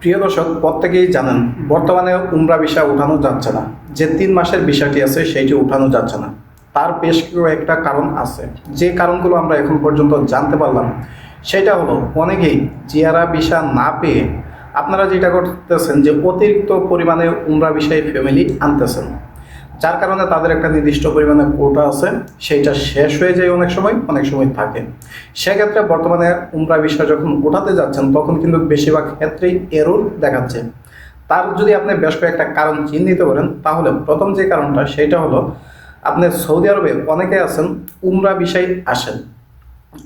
প্রিয় দর্শক, প্রত্যেকেই জানেন, বর্তমানে উমরা ভিসা উঠানো যাচ্ছে না। যে তিন মাসের বিষয়টি আছে, সেইটি উঠানো যাচ্ছে না। তার বেশ কয়েকটা কারণ আছে। যে কারণগুলো আমরা এখন পর্যন্ত জানতে পারলাম, সেটা হলো অনেকেই জিয়ারা ভিসা না পেয়ে আপনারা যেটা করতেছেন যে অতিরিক্ত পরিমাণে উমরা বিষয়ে ফ্যামিলি আনতেছেন। যার কারণে তাদের একটা নির্দিষ্ট পরিমাণে কোটা আছে, সেইটা শেষ হয়ে যায় অনেক সময় অনেক সময় থাকে। সেক্ষেত্রে বর্তমানে উমরা বিষয় যখন ওঠাতে যাচ্ছেন, তখন কিন্তু বেশিরভাগ ক্ষেত্রেই এরর দেখাচ্ছে। তার যদি আপনি বেশ কয়েকটা কারণ চিহ্নিত করেন, তাহলে প্রথম যে কারণটা, সেটা হলো আপনি সৌদি আরবে অনেকে আছেন, উমরা বিষয় আসেন।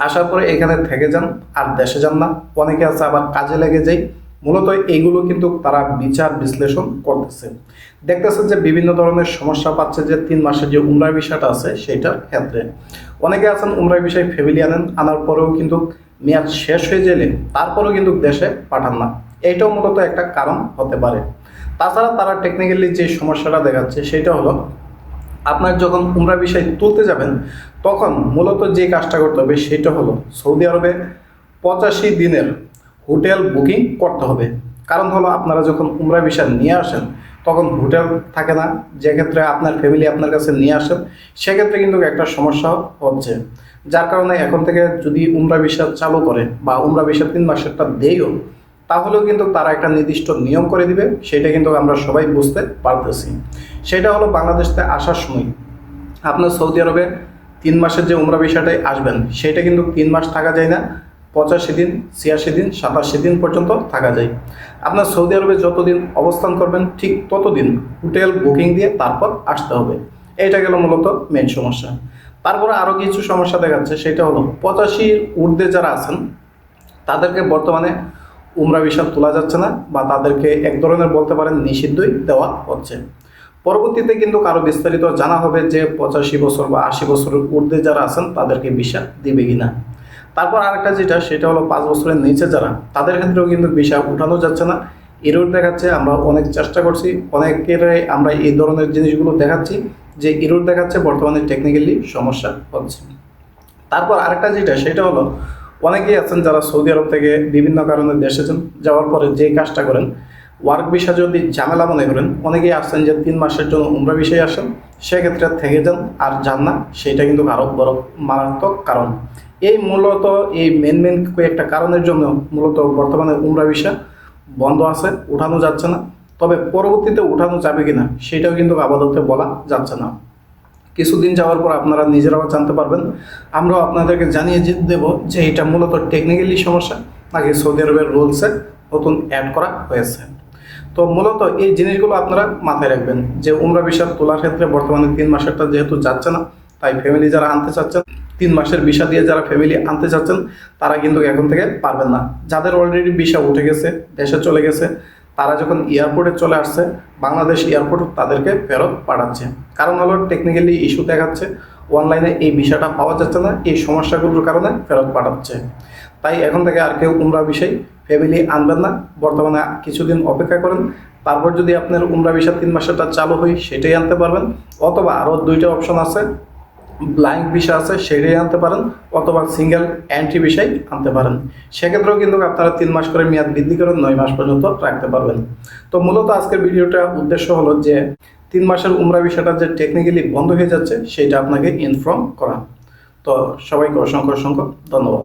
আসার পরে এখানে থেকে যান, আর দেশে যান না। অনেকে আছে আবার কাজে লেগে যায় মূলত এইগুলো কিন্তু তারা বিচার বিশ্লেষণ করতেছে। দেখতেছে যে বিভিন্ন ধরনের সমস্যা পাচ্ছে যে তিন মাসের যে উমরার বিষয়টা আছে, সেইটার ক্ষেত্রে। অনেকে আছেন উমরার বিষয়ে ফ্যামিলি আনেন, আনার পরেও কিন্তু মেয়াদ শেষ হয়ে গেলে তারপরেও কিন্তু দেশে পাঠান না। এইটাও মূলত একটা কারণ হতে পারে। তাছাড়া তারা টেকনিক্যালি যে সমস্যাটা দেখাচ্ছে সেটা হলো আপনার যখন উমরা বিষয় তুলতে যাবেন, তখন মূলত যে কাজটা করতে হবে, সেটা হলো সৌদি আরবে পঁচাশি দিনের হোটেল বুকিং করতে হবে। কারণ হলো আপনারা যখন উমরা বিষয় নিয়ে আসেন, তখন হোটেল থাকে না। যে ক্ষেত্রে আপনার ফ্যামিলি আপনার কাছে নিয়ে আসেন, সেক্ষেত্রে কিন্তু একটা সমস্যা হচ্ছে। যার কারণে এখন থেকে যদি উমরা বিষয় চালু করে বা উমরা বিষয় তিন মাসেরটা দেয়ও, তাহলেও কিন্তু তারা একটা নির্দিষ্ট নিয়ম করে দিবে। সেটা কিন্তু আমরা সবাই বুঝতে পারতেছি। সেটা হলো বাংলাদেশতে আসার সময়। আপনার সৌদি আরবে তিন মাসের যে উমরা বিষয়টাই আসবেন, সেটা কিন্তু তিন মাস থাকা যায় না। পঁচাশি দিন, ছিয়াশি দিন, সাতাশি দিন পর্যন্ত থাকা যায়। আপনার সৌদি আরবে যতদিন অবস্থান করবেন, ঠিক ততদিন হোটেল বুকিং দিয়ে তারপর আসতে হবে। এইটা গেল মূলত মেন সমস্যা। তারপরে আরও কিছু সমস্যা দেখাচ্ছে, সেটা হলো পঁচাশির ঊর্ধ্বে যারা আছেন, তাদেরকে বর্তমানে উমরা ভিসা তোলা যাচ্ছে না বা তাদেরকে এক ধরনের বলতে পারেন নিষিদ্ধই দেওয়া হচ্ছে। পরবর্তীতে কিন্তু কারও বিস্তারিত জানা হবে যে পঁচাশি বছর বা আশি বছরের ঊর্ধ্বে যারা আছেন, তাদেরকে ভিসা দিবে কিনা। তারপর আরেকটা যেটা, সেটা হলো পাঁচ বছরের নিচে যারা, তাদের ক্ষেত্রেও কিন্তু ভিসা উঠানো যাচ্ছে না। ইরোড দেখাচ্ছে, আমরা অনেক চেষ্টা করছি অনেকের আমরা এই ধরনের জিনিসগুলো দেখাচ্ছি যে ইরোড দেখাচ্ছে, বর্তমানে টেকনিক্যালি সমস্যা হচ্ছে। তারপর আরেকটা যেটা, সেটা হলো, অনেকেই আছেন যারা সৌদি আরব থেকে বিভিন্ন কারণে দেশে যাওয়ার পরে যে কাজটা করেন ওয়ার্ক ভিসা যদি ঝামেলা মনে করেন, অনেকেই আসছেন যে তিন মাসের জন্য উমরা বিষয়ে আসেন, সেক্ষেত্রে থেকে যান আর যান না। সেটা কিন্তু আরও বড় মারাত্মক কারণ। এই মূলত এই মেন মেন কয়েকটা কারণের জন্য মূলত বর্তমানে উমরা ভিসা বন্ধ আছে, উঠানো যাচ্ছে না। তবে পরবর্তীতে উঠানো যাবে কিনা, সেটাও কিন্তু আপাতত বলা যাচ্ছে না। কিছুদিন যাওয়ার পর আপনারা নিজেরাও জানতে পারবেন। আমরাও আপনাদেরকে জানিয়ে দেব যে এটা মূলত টেকনিক্যালি সমস্যা, নাকি সৌদি আরবের রুলসে নতুন অ্যাড করা হয়েছে। তো মূলত এই জিনিসগুলো আপনারা মাথায় রাখবেন যে উমরা বিষয় তোলার ক্ষেত্রে বর্তমানে তিন মাসেরটা যেহেতু যাচ্ছে না, তাই ফ্যামিলি যারা আনতে চাচ্ছেন, তিন মাসের ভিসা দিয়ে যারা ফ্যামিলি আনতে চাচ্ছেন, তারা কিন্তু এখন থেকে পারবেন না। যাদের অলরেডি ভিসা উঠে গেছে, দেশে চলে গেছে, তারা যখন এয়ারপোর্টে চলে আসছে, বাংলাদেশ এয়ারপোর্ট তাদেরকে ফেরত পাঠাচ্ছে। কারণ হলো টেকনিক্যালি ইস্যু দেখাচ্ছে অনলাইনে এই ভিসাটা পাওয়া যাচ্ছে না, এই সমস্যাগুলোর কারণে ফেরত পাঠাচ্ছে। তাই এখন থেকে আর কেউ উমরা বিষয় ফ্যামিলি আনবেন না। বর্তমানে কিছুদিন অপেক্ষা করেন। তারপর যদি আপনার উমরা ভিসা তিন মাসেরটা চালু হয়, সেটাই আনতে পারবেন। অথবা আরও দুইটা অপশন আছে ব্লাইন্ড বিষয় আছে, সেটাই আনতে পারেন। অথবা সিঙ্গেল অ্যান্টি বিষয় আনতে পারেন। সেক্ষেত্রেও কিন্তু আপনারা তিন মাস করে মেয়াদ বৃদ্ধি করে নয় মাস পর্যন্ত রাখতে পারবেন। তো মূলত আজকের ভিডিওটা উদ্দেশ্য হলো যে, তিন মাসের উমরা বিষয়টা যে টেকনিক্যালি বন্ধ হয়ে যাচ্ছে, সেটা আপনাকে ইনফর্ম করা। তো সবাইকে অসংখ্য অসংখ্য ধন্যবাদ।